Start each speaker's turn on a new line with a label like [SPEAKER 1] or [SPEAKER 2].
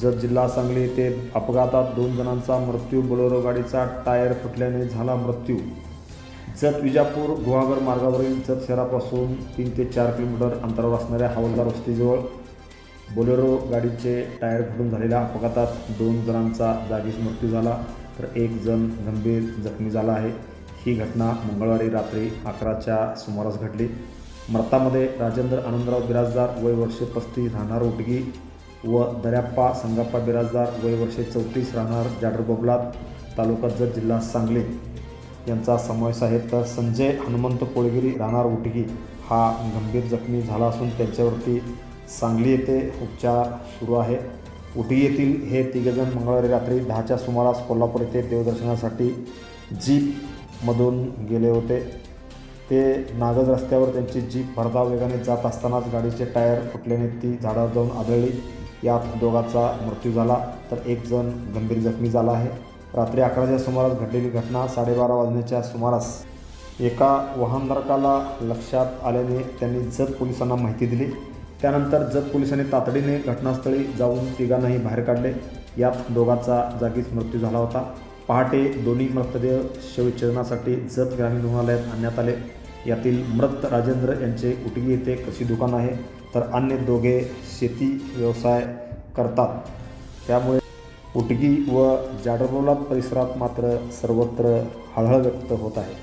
[SPEAKER 1] जत जिल्हा सांगली येथे अपघातात दोन जणांचा मृत्यू बोलेरो गाडीचा टायर फुटल्याने झाला मृत्यू. जत विजापूर गुहागर मार्गावरील जत शहरापासून तीन ते चार किलोमीटर अंतरावर असणाऱ्या हवालदार वस्तीजवळ बोलेरो गाडीचे टायर फुटून झालेल्या अपघातात दोन जणांचा जागीच मृत्यू झाला तर एक जण गंभीर जखमी झाला आहे. ही घटना मंगळवारी रात्री अकराच्या सुमारास घडली. मृतामध्ये राजेंद्र आनंदराव बिराजदार वय वर्षे पस्तीस राहणार उटगी व दर्याप्पा संगाप्पा बिराजदार वय वर्षे चौतीस राहणार जाडर बबलात तालुका जत जिल्हा सांगली. यांचा समावेश आहे तर संजय हनुमंत कोळगिरी राहणार उटगी. हा गंभीर जखमी झाला असून त्यांच्यावरती सांगली येथे उपचार सुरू आहे. उटी येथील हे तिघेजण मंगळवारी रात्री दहाच्या सुमारास कोल्हापूर येथे देवदर्शनासाठी जीपमधून गेले होते. ते नागज रस्त्यावर त्यांची जीप भरधाव वेगाने जात असतानाच गाडीचे टायर फुटल्याने ती झाडावर जाऊन आदळली. यात दोघांचा मृत्यू झाला. तर एक जण गंभीर जखमी झाला आहे. रात्री अकराच्या सुमारास घडलेली घटना साडेबारा वाजण्याच्या सुमारास एका वाहनधारकाला लक्षात आल्याने त्यांनी जत पोलिसांना माहिती दिली. त्यानंतर जत पोलिसांनी तातडीने घटनास्थळी जाऊन तिघांनाही बाहेर काढले. यात दोघांचा जागीच मृत्यू झाला होता. पहाटे दोन्ही मृतदेह शवविच्छेदनासाठी जत ग्रामीण रुग्णालयात आणण्यात आले. यातील मृत राजेंद्र यांचे उटगी येथे कृषी दुकान आहे. तर अन्य दोघे शेती व्यवसाय करतात. त्यामुळे उटगी व जाडरोला परिसरात मात्र सर्वत्र हळहळ व्यक्त होत आहे.